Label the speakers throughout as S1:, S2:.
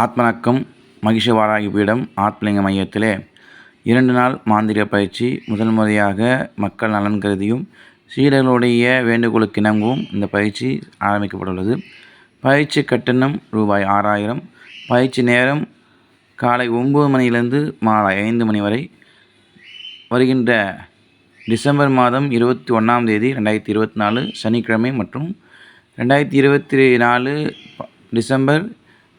S1: ஆத்மனக்கம் மகிஷவாராகி பீடம் ஆத்மலிங்க மையத்திலே இரண்டு நாள் மாந்திர பயிற்சி முதல் முறையாக மக்கள் நலன் கருதியும் சீடர்களுடைய வேண்டுகோளுக்கு இணங்கவும் இந்த பயிற்சி ஆரம்பிக்கப்பட்டுள்ளது. பயிற்சி கட்டணம் ரூபாய் ஆறாயிரம். பயிற்சி நேரம் காலை ஒம்பது மணியிலிருந்து மாலை ஐந்து மணி வரை வருகின்ற டிசம்பர் மாதம் இருபத்தி ஒன்றாம் தேதி ரெண்டாயிரத்தி இருபத்தி நாலு சனிக்கிழமை மற்றும் ரெண்டாயிரத்தி இருபத்தி நாலு டிசம்பர்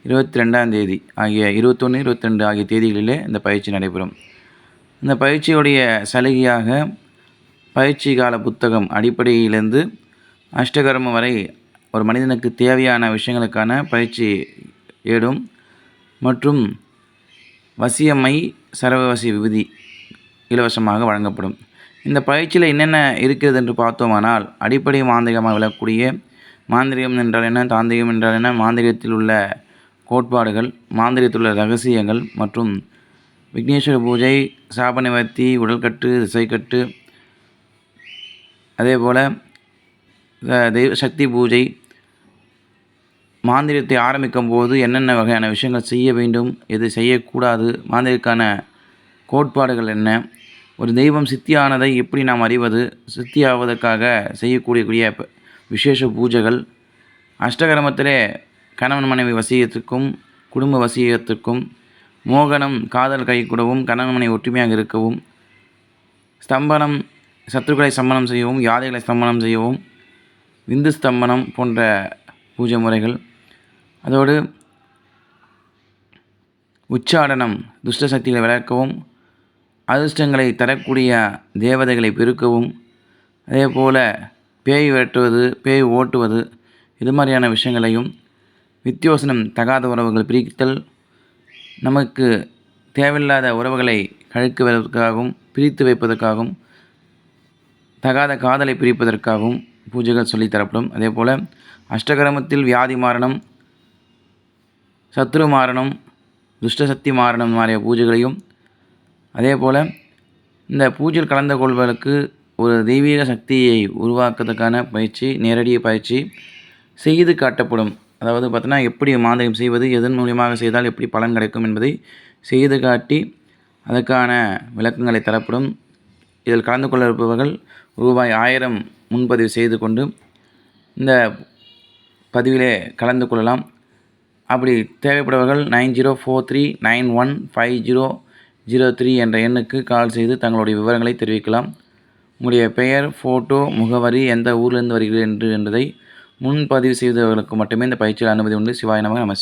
S1: இருபத்தி ரெண்டாம் தேதி ஆகிய இருபத்தொன்று இருபத்தி ரெண்டு ஆகிய தேதிகளிலே இந்த பயிற்சி நடைபெறும். இந்த பயிற்சியுடைய சலுகையாக பயிற்சி கால புத்தகம் அடிப்படையிலிருந்து அஷ்டகர்மம் வரை ஒரு மனிதனுக்கு தேவையான விஷயங்களுக்கான பயிற்சி ஏடும் மற்றும் வசியமை சரவவசி விபதி இலவசமாக வழங்கப்படும். இந்த பயிற்சியில் என்னென்ன இருக்கிறது என்று பார்த்தோமானால் அடிப்படை மாந்திரிகமாக விளக்கக்கூடிய மாந்திரிகம் என்றால் என்ன தாந்திரிகம் என்றால் என்ன மாந்திரிகத்தில் உள்ள கோட்பாடுகள் மாந்திரிகத்தில் உள்ள ரகசியங்கள் மற்றும் விக்னேஸ்வர பூஜை சாப நிவர்த்தி உடல்கட்டு திசைக்கட்டு. அதே போல் தெய்வ சக்தி பூஜை. மாந்திரத்தை ஆரம்பிக்கும் போது என்னென்ன வகையான விஷயங்கள் செய்ய வேண்டும் எது செய்யக்கூடாது மாந்திரிக்கான கோட்பாடுகள் என்ன? ஒரு தெய்வம் சித்தியானதை எப்படி நாம் அறிவது? சித்தியாவதற்காக செய்யக்கூடிய விசேஷ பூஜைகள். அஷ்டகரமத்திலே கணவன் மனைவி வசியத்துக்கும் குடும்ப வசியத்துக்கும் மோகனம் காதல் கைகூடவும் கணவன் மனைவி ஒற்றுமையாக இருக்கவும் ஸ்தம்பனம் சத்துருக்களை சம்மனம் செய்யவும் யாதைகளை ஸ்தம்பனம் செய்யவும் விந்து ஸ்தம்பனம் போன்ற பூஜை முறைகள். அதோடு உச்சாடனம் துஷ்ட சக்திகளை விளக்கவும் அதிர்ஷ்டங்களை தரக்கூடிய தேவதைகளை பெருக்கவும் அதே போல் பேய் வெட்டுவது பேய் ஓட்டுவது இது மாதிரியான விஷயங்களையும் வித்தியோசனம் தகாத உறவுகள் பிரித்தல் நமக்கு தேவையில்லாத உறவுகளை கழிக்குவதற்காகவும் பிரித்து வைப்பதற்காகவும் தகாத காதலை பிரிப்பதற்காகவும் பூஜைகள் சொல்லித்தரப்படும் அதே போல் அஷ்டகிரமத்தில் வியாதி மாரணம் சத்ரு மாரணம் துஷ்டசக்தி மாரணம் மாறிய பூஜைகளையும் அதே போல் இந்த பூஜையில் கலந்து கொள்வதற்கு ஒரு தெய்வீக சக்தியை உருவாக்குவதற்கான பயிற்சி நேரடிய பயிற்சி செய்து காட்டப்படும். அதாவது பார்த்தோன்னா எப்படி மாந்திரிகம் செய்வது எதன் மூலியமாக செய்தால் எப்படி பலன் கிடைக்கும் என்பதை செய்து காட்டி அதற்கான விளக்கங்களை தரப்படும். இதில் கலந்து கொள்ள இருப்பவர்கள் ரூபாய் ஆயிரம் முன்பதிவு செய்து கொண்டு இந்த பதிவிலே கலந்து கொள்ளலாம். அப்படி தேவைப்படுபவர்கள் nine zero four three nine one five zero zero three என்ற எண்ணுக்கு கால் செய்து தங்களுடைய விவரங்களை தெரிவிக்கலாம். உங்களுடைய பெயர் ஃபோட்டோ முகவரி எந்த ஊரிலிருந்து வருகிறீர்கள் என்று என்பதை முன்பதிவு செய்தவர்களுக்கு மட்டுமே இந்த பயிற்சியில் அனுமதி உண்டு. சிவாய நமக நம